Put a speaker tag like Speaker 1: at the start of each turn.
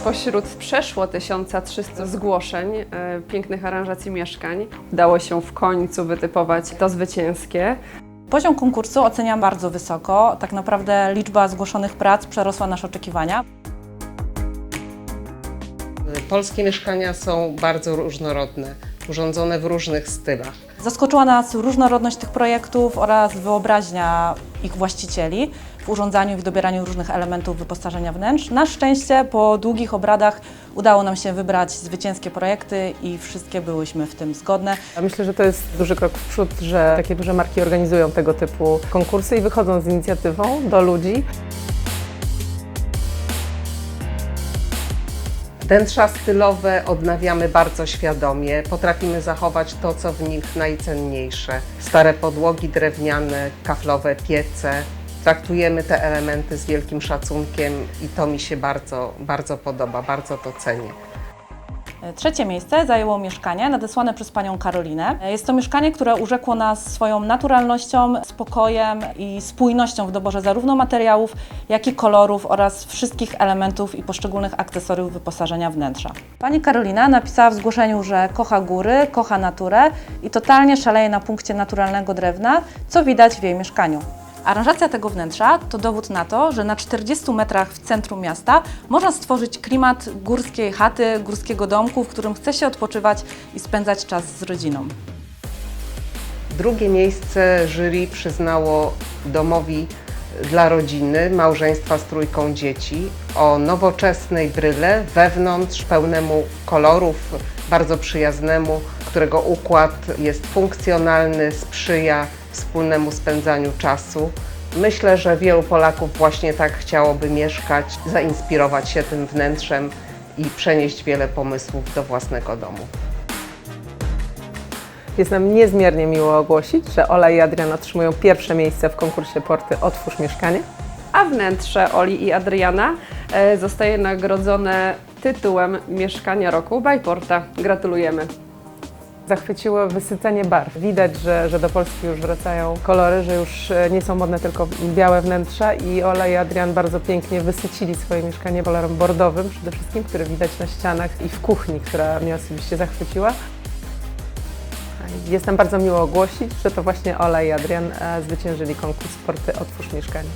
Speaker 1: Spośród przeszło 1300 zgłoszeń e, pięknych aranżacji mieszkań udało się w końcu wytypować to zwycięskie.
Speaker 2: Poziom konkursu oceniam bardzo wysoko. Tak naprawdę liczba zgłoszonych prac przerosła nasze oczekiwania.
Speaker 3: Polskie mieszkania są bardzo różnorodne, urządzone w różnych stylach.
Speaker 2: Zaskoczyła nas różnorodność tych projektów oraz wyobraźnia ich właścicieli urządzaniu i w dobieraniu różnych elementów wyposażenia wnętrz. Na szczęście po długich obradach udało nam się wybrać zwycięskie projekty i wszystkie byłyśmy w tym zgodne.
Speaker 4: Myślę, że to jest duży krok w przód, że takie duże marki organizują tego typu konkursy i wychodzą z inicjatywą do ludzi.
Speaker 3: Wnętrza stylowe odnawiamy bardzo świadomie, potrafimy zachować to, co w nich najcenniejsze. Stare podłogi drewniane, kaflowe piece. Traktujemy te elementy z wielkim szacunkiem i to mi się bardzo, bardzo podoba, bardzo to cenię.
Speaker 2: Trzecie miejsce zajęło mieszkanie nadesłane przez panią Karolinę. Jest to mieszkanie, które urzekło nas swoją naturalnością, spokojem i spójnością w doborze zarówno materiałów, jak i kolorów oraz wszystkich elementów i poszczególnych akcesoriów wyposażenia wnętrza. Pani Karolina napisała w zgłoszeniu, że kocha góry, kocha naturę i totalnie szaleje na punkcie naturalnego drewna, co widać w jej mieszkaniu. Aranżacja tego wnętrza to dowód na to, że na 40 metrach w centrum miasta można stworzyć klimat górskiej chaty, górskiego domku, w którym chce się odpoczywać i spędzać czas z rodziną.
Speaker 3: Drugie miejsce jury przyznało domowi dla rodziny, małżeństwa z trójką dzieci o nowoczesnej bryle wewnątrz, pełnemu kolorów, bardzo przyjaznemu, którego układ jest funkcjonalny, sprzyja wspólnemu spędzaniu czasu. Myślę, że wielu Polaków właśnie tak chciałoby mieszkać, zainspirować się tym wnętrzem i przenieść wiele pomysłów do własnego domu.
Speaker 4: Jest nam niezmiernie miło ogłosić, że Ola i Adrian otrzymują pierwsze miejsce w konkursie Porty Otwórz Mieszkanie.
Speaker 1: A wnętrze Oli i Adriana e, zostaje nagrodzone tytułem Mieszkania Roku by Porta. Gratulujemy.
Speaker 4: Zachwyciło wysycenie barw. Widać, że, że do Polski już wracają kolory, że już e, nie są modne tylko białe wnętrza i Ola i Adrian bardzo pięknie wysycili swoje mieszkanie kolorem bordowym przede wszystkim, który widać na ścianach i w kuchni, która mnie osobiście zachwyciła. Jest nam bardzo miło ogłosić, że to właśnie Ola i Adrian e, zwyciężyli konkurs Porty Otwórz Mieszkanie.